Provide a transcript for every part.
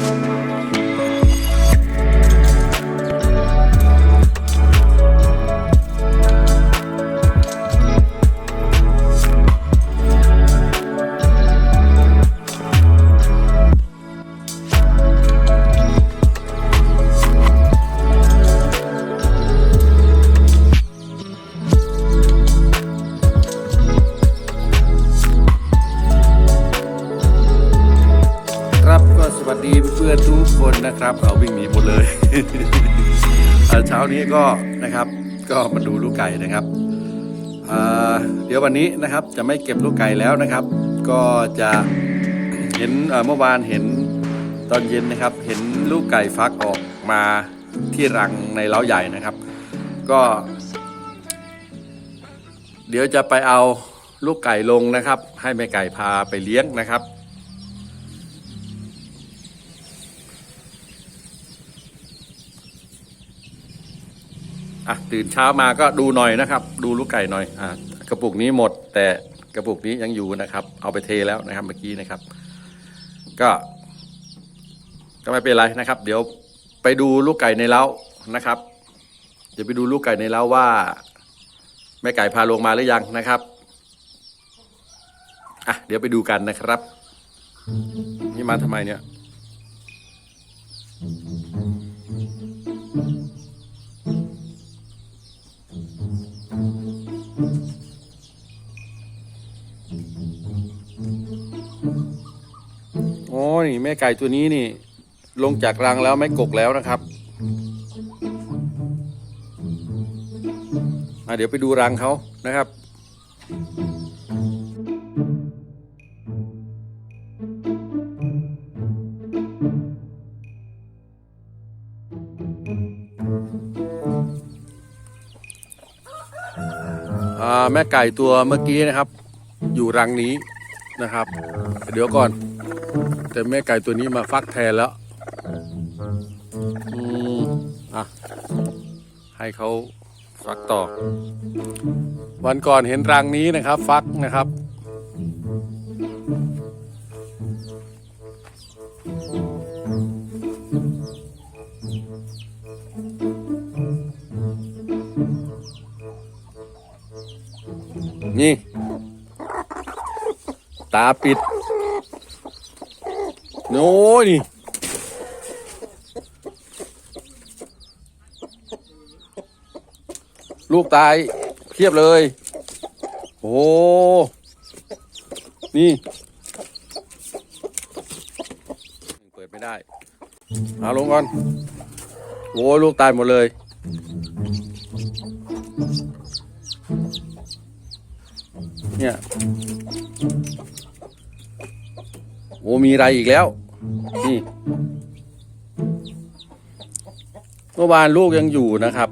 ค นะครับเอาวิ่งหนีหมดเลยเช้านี้ก็นะครับก็มาดูลูกไก่นะครับเดี๋ยววันนี้นะครับจะไม่เก็บลูกไก่แล้วนะครับ ก็จะเห็นเมื่อวานเห็นตอนเย็นนะครับ เห็นลูกไก่ฟักออกมาที่รังในเล้าใหญ่นะครับ ก็ เดี๋ยวจะไปเอาลูกไก่ลงนะครับ ให้แม่ไก่พาไปเลี้ยงนะครับ อะตื่นเช้ามาก็ดูหน่อยนะครับ ดูลูกไก่หน่อยอะกระปุกนี้หมด แต่กระปุกนี้ยังอยู่นะครับ เอาไปเทแล้วนะครับเมื่อกี้นะครับ ก็ ก็ไม่เป็นไรนะครับ เดี๋ยวไปดูลูกไก่ในเล้านะครับ เดี๋ยวไปดูลูกไก่ในเล้าว่า แม่ไก่พาลงมาหรือยังนะครับอะเดี๋ยวไปดูกันนะครับ นี่มาทำไมเนี่ย นี่แม่ไก่ตัวนี้นี่ ลงจากรังแล้วไม่กกแล้วนะครับเดี๋ยวไปดูรังเขานะครับแม่ไก่ตัวเมื่อกี้นะครับ อยู่รังนี้นะครับ เดี๋ยวก่อน แต่แม่ไก่ตัวนี้มาฟักแทนแล้วอืมอะ ให้เขาฟักต่อ วันก่อนเห็นรังนี้นะครับ ฟักนะครับ นี่ ตาปิด โน้ยนี่ลูกตายเพียบเลย โอ้ นี่ เปิดไม่ได้ เอาลงก่อน โอ้ลูกตายหมดเลย เนี่ย โอ้มีอะไรอีกแล้ว นี่เมื่อวานลูกยังอยู่นะครับ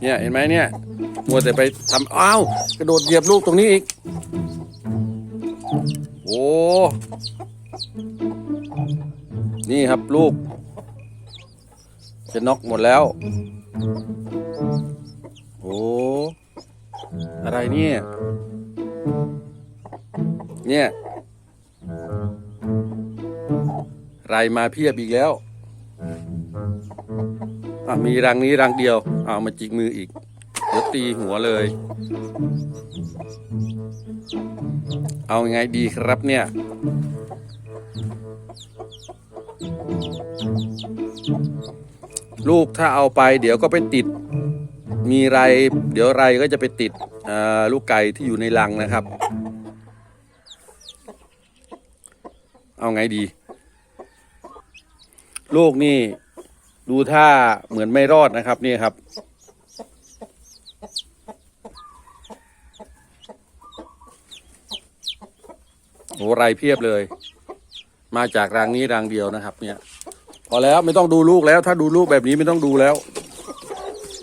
เนี่ยเห็นไหมเนี่ยมัวแต่ไปทำอ้าวกระโดดเหยียบลูกตรงนี้อีก โอ้นี่ครับลูก จะน็อกหมดแล้ว โอ้อะไรเนี่ย เนี่ย ไรมาเพียบอีกแล้วอะมีรังนี้รังเดียวเอามาจิกมืออีกเดี๋ยวตีหัวเลย เอาไงดีครับเนี่ย ลูกถ้าเอาไปเดี๋ยวก็ไปติด มีไร เดี๋ยวไรก็จะไปติดอ่าลูกไก่ที่อยู่ในรังนะครับ เอาไงดี ลูกนี่ ดูท่าเหมือนไม่รอดนะครับ นี่ครับโอ้ไรเพียบเลย มาจากรังนี้รังเดียวนะครับ เนี่ย พอแล้วไม่ต้องดูลูกแล้ว ถ้าดูลูกแบบนี้ไม่ต้องดูแล้ว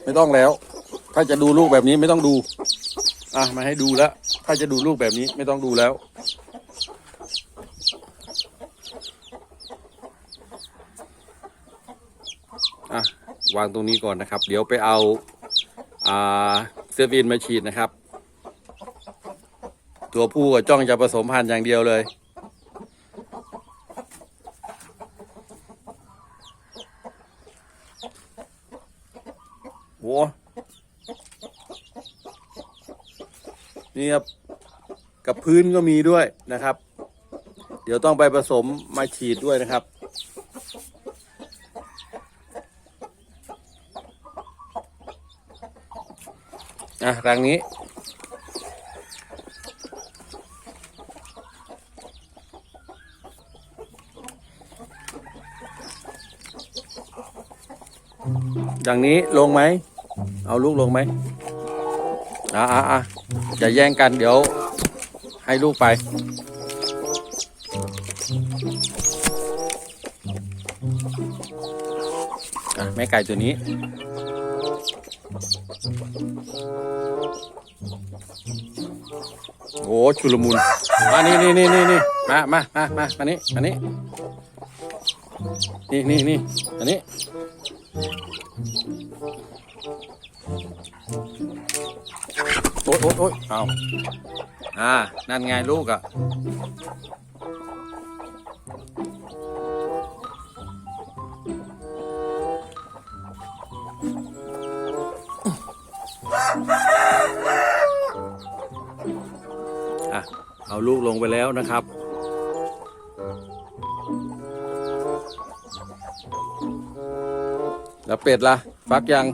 ไม่ต้องแล้ว ถ้าจะดูลูกแบบนี้ไม่ต้องดู อะมาให้ดูแล้ว ถ้าจะดูลูกแบบนี้ไม่ต้องดูแล้ว อะ วางตรงนี้ก่อนนะครับ เดี๋ยวไปเอาอาเซฟินมาฉีดนะครับ ตัวผู้ก็จ้องจะผสมพันธุ์อย่างเดียวเลยโหนี่ครับ กับพื้นก็มีด้วยนะครับ เดี๋ยวต้องไปผสมมาฉีดด้วยนะครับ อะรังนี้อย่างนี้ลงไหม เอาลูกลงไหมอ่าอ่าอ่าอย่าแย่งกันเดี๋ยว ให้ลูกไป แม่ไก่ตัวนี้ โอ้ชุลมุนมานี่นี่นี่นี่นี่มามามามามานี่มานี่นี่นี่นี่อันนี้โอ๊ยโอ๊ยโอ๊ยเอาอ่านั่นไงลูกอะ่ ลูกลงไปแล้วนะครับ แล้วเป็ดล่ะ ฟักยัง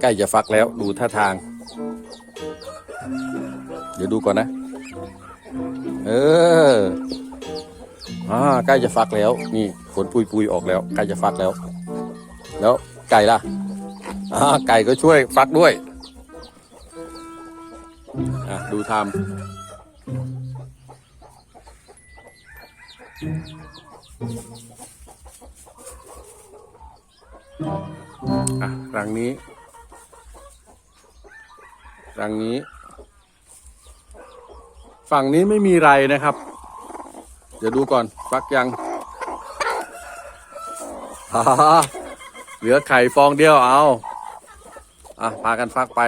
ใกล้จะฟักแล้วดูท่าทาง เดี๋ยวดูก่อนนะ เอออ่าใกล้จะฟักแล้ว นี่ขนปุยปุยๆออกแล้วใกล้จะฟักแล้ว แล้วไก่ล่ะอ่าไก่ก็ช่วยฟักด้วย อะ ดูทำ อะรังนี้ รังนี้ ฝั่งนี้ไม่มีไรนะครับ เดี๋ยวดูก่อนฟักยังเหลือไข่ฟองเดียวเอา อะ พากันฟักไป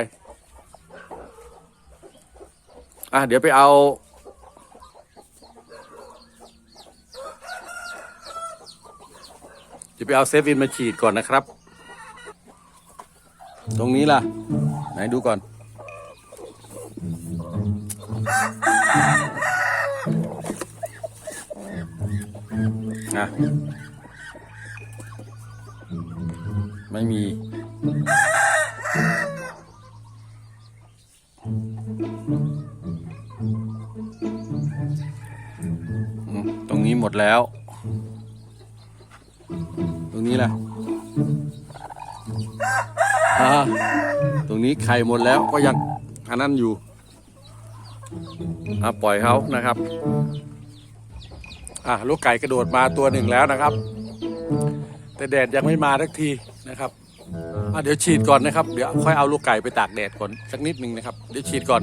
อะ เดี๋ยวไปเอา เดี๋ยวไปเอาเซฟอินมาฉีดก่อนนะครับ ตรงนี้ล่ะ ไหนดูก่อนอะไม่มี ตรงนี้หมดแล้ว ตรงนี้ล่ะอ่าตรงนี้ไข่หมดแล้วก็ยังอันนั้นอยู่อะปล่อยเขานะครับอะลูกไก่กระโดดมาตัวหนึ่งแล้วนะครับ แต่แดดยังไม่มาสักทีนะครับอะเดี๋ยวฉีดก่อนนะครับ เดี๋ยวค่อยเอาลูกไก่ไปตากแดดก่อนสักนิดหนึ่งนะครับ เดี๋ยวฉีดก่อน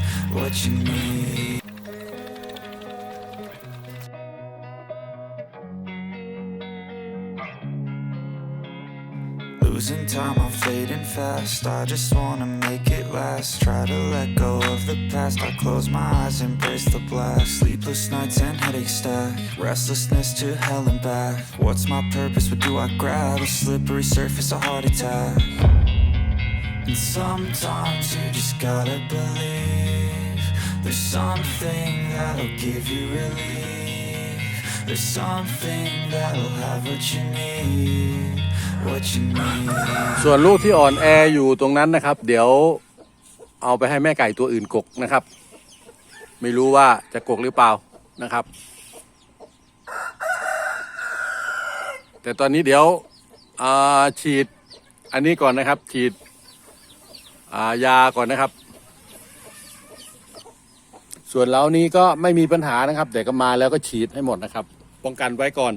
what you need. Losing time, I'm fading fast. I just wanna make it last. Try to let go of the past. I close my eyes, embrace the blast. Sleepless nights and headaches stack. Restlessness to hell and back. What's my purpose? What do I grab? A slippery surface, a heart attack. And sometimes you just gotta believe. There's something that'll give you relief. There's something that'll have what you need, what you need. ส่วนลูกที่อ่อนแออยู่ตรงนั้นนะครับ เดี๋ยวเอาไปให้แม่ไก่ตัวอื่นกกนะครับ ไม่รู้ว่าจะกกหรือเปล่านะครับ แต่ตอนนี้เดี๋ยวฉีดอันนี้ก่อนนะครับ ฉีดายาก่อนนะครับ ส่วนเรานี้ก็ไม่มีปัญหานะครับ แต่ก็มาแล้วก็ฉีดให้หมดนะครับ ป้องกันไว้ก่อน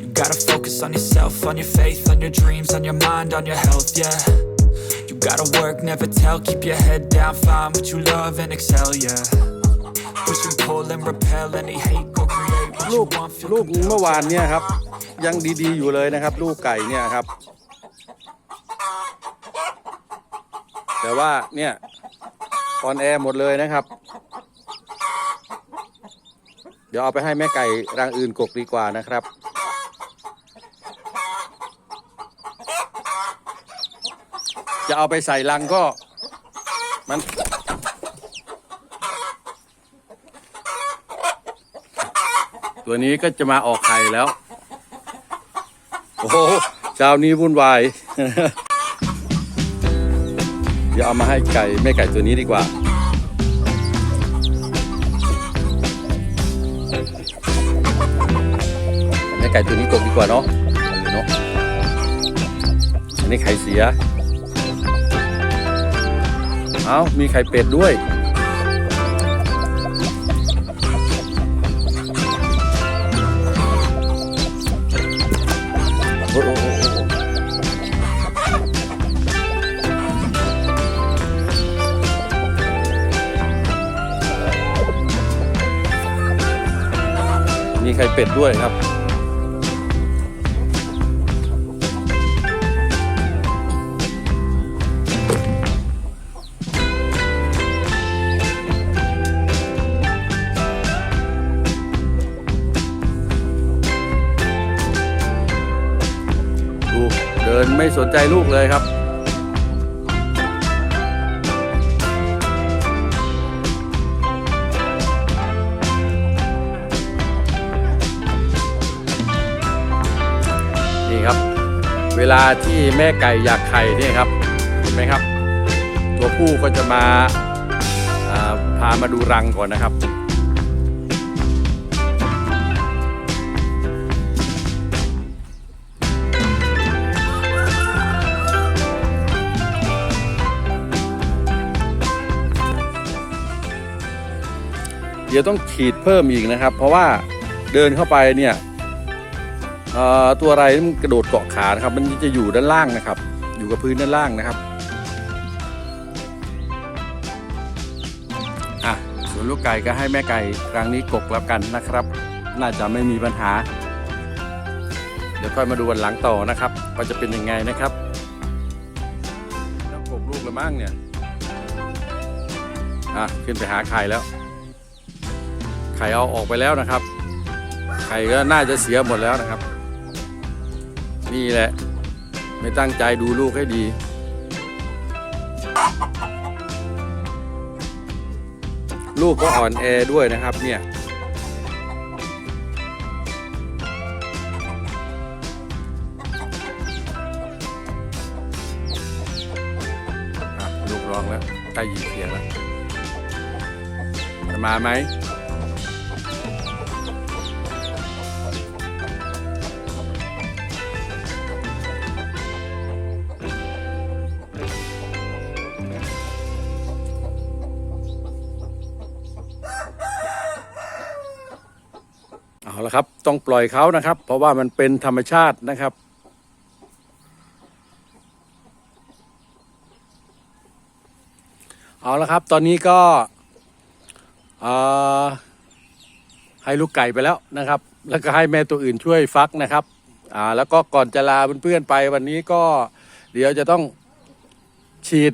You gotta focus on yourself, on your faith, on your dreams, on your mind, on your health, yeah. You gotta work, never tell, keep your head down, find what you love and excel, yeah. Push and pull and repel any hate, go create what ลูกลูกเมื่อวานเนี่ยครับ ยังดีๆอยู่เลยนะครับ ลูกไก่เนี่ยครับ แต่ว่าเนี่ยออนแอร์หมดเลยนะครับ เดี๋ยวเอาไปให้แม่ไก่รังอื่นกกดีกว่านะครับ จะเอาไปใส่รังก็มัน ตัวนี้ก็จะมาออกไข่แล้ว โอ้โหเช้านี้วุ่นวาย เดี๋ยวเอามาให้ไก่แม่ไก่ตัวนี้ดีกว่า แม่ไก่ตัวนี้ตกดีกว่าเนาะเนาะอันนี้ไข่เสีย เอามีไข่เป็ดด้วย ไข่เป็ดด้วยครับ ดูเดินไม่สนใจลูกเลยครับ ลาที่แม่ไก่อยากไข่เนี่ยครับเห็นไหมครับ ตัวผู้ก็จะมาพามาดูรังก่อนนะครับเดี๋ยวต้องฉีดเพิ่มอีกนะครับ เพราะว่าเดินเข้าไปเนี่ย ตัวอะไรมันกระโดดเกาะขานะครับ มันจะอยู่ด้านล่างนะครับ อยู่กับพื้นด้านล่างนะครับอะส่วนลูกไก่ก็ให้แม่ไก่ครั้งนี้กกแล้วกันนะครับ น่าจะไม่มีปัญหา เดี๋ยวค่อยมาดูวันหลังต่อนะครับว่าจะเป็นยังไงนะครับต้องกกลูกแล้วมั้งเนี่ยอะขึ้นไปหาไข่แล้ว ไข่เอาออกไปแล้วนะครับไข่ก็น่าจะเสียหมดแล้วนะครับ นี่แหละ ไม่ตั้งใจดูลูกให้ดี ลูกก็อ่อนแอด้วยนะครับเนี่ยลูกร้องแล้วใกล้ยินเสียงแล้ว จะมาไหม ละครับ ต้องปล่อยเขานะครับ เพราะว่ามันเป็นธรรมชาตินะครับ เอาละครับ ตอนนี้ก็ให้ลูกไก่ไปแล้วนะครับ แล้วก็ให้แม่ตัวอื่นช่วยฟักนะครับอ่าแล้วก็ก่อนจะลาเพื่อนๆไปวันนี้ก็เดี๋ยวจะต้องฉีด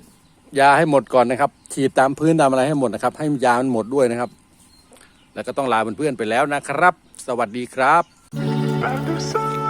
ยาให้หมดก่อนนะครับ ฉีดตามพื้นตามอะไรให้หมดนะครับ ให้ยามันหมดด้วยนะครับ แล้วก็ต้องลาเพื่อนๆไปแล้วนะครับ สวัสดีครับ